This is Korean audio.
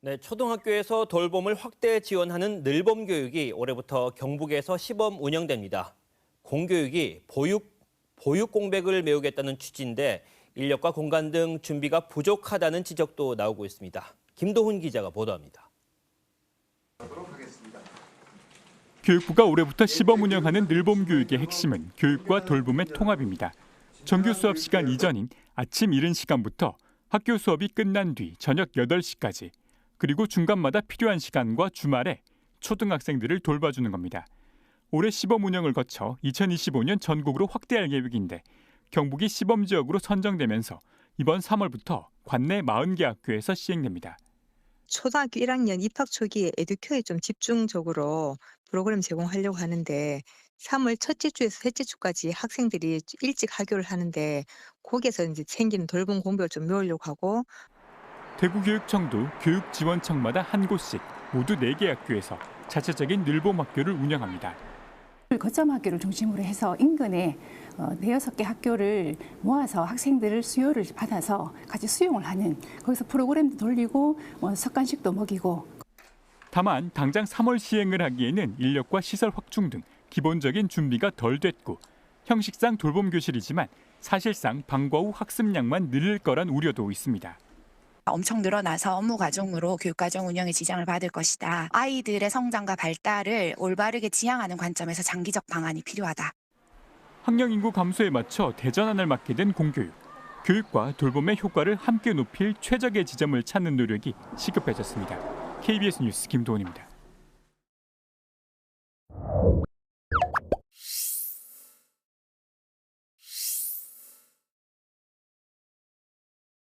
네, 초등학교에서 돌봄을 확대 지원하는 늘봄 교육이 올해부터 경북에서 시범 운영됩니다. 공교육이 보육, 보육 공백을 메우겠다는 취지인데 인력과 공간 등 준비가 부족하다는 지적도 나오고 있습니다. 김도훈 기자가 보도합니다. 교육부가 올해부터 시범 운영하는 늘봄 교육의 핵심은 교육과 돌봄의 통합입니다. 정규 수업 시간 이전인 아침 이른 시간부터 학교 수업이 끝난 뒤 저녁 8시까지 그리고 중간마다 필요한 시간과 주말에 초등학생들을 돌봐주는 겁니다. 올해 시범 운영을 거쳐 2025년 전국으로 확대할 계획인데 경북이 시범 지역으로 선정되면서 이번 3월부터 관내 40개 학교에서 시행됩니다. 초등학교 1학년 입학 초기에 에듀큐에 좀 집중적으로 프로그램 제공하려고 하는데 3월 첫째 주에서 셋째 주까지 학생들이 일찍 하교를 하는데 거기에서 이제 생기는 돌봄 공백을 좀 메우려고 하고 대구교육청도 교육지원청마다 한 곳씩 모두 4개 학교에서 자체적인 늘봄 학교를 운영합니다. 거점 학교를 중심으로 해서 인근에 어, 대여섯 개 학교를 모아서 학생들을 수요를 받아서 같이 수용을 하는 거기서 프로그램도 돌리고 뭐 석간식도 먹이고 다만 당장 3월 시행을 하기에는 인력과 시설 확충 등 기본적인 준비가 덜 됐고 형식상 돌봄 교실이지만 사실상 방과 후 학습량만 늘릴 거란 우려도 있습니다. 엄청 늘어나서 업무 과정으로 교육과정 운영에 지장을 받을 것이다. 아이들의 성장과 발달을 올바르게 지향하는 관점에서 장기적 방안이 필요하다. 학령 인구 감소에 맞춰 대전환을 맡게 된 공교육. 교육과 돌봄의 효과를 함께 높일 최적의 지점을 찾는 노력이 시급해졌습니다. KBS 뉴스 김도훈입니다.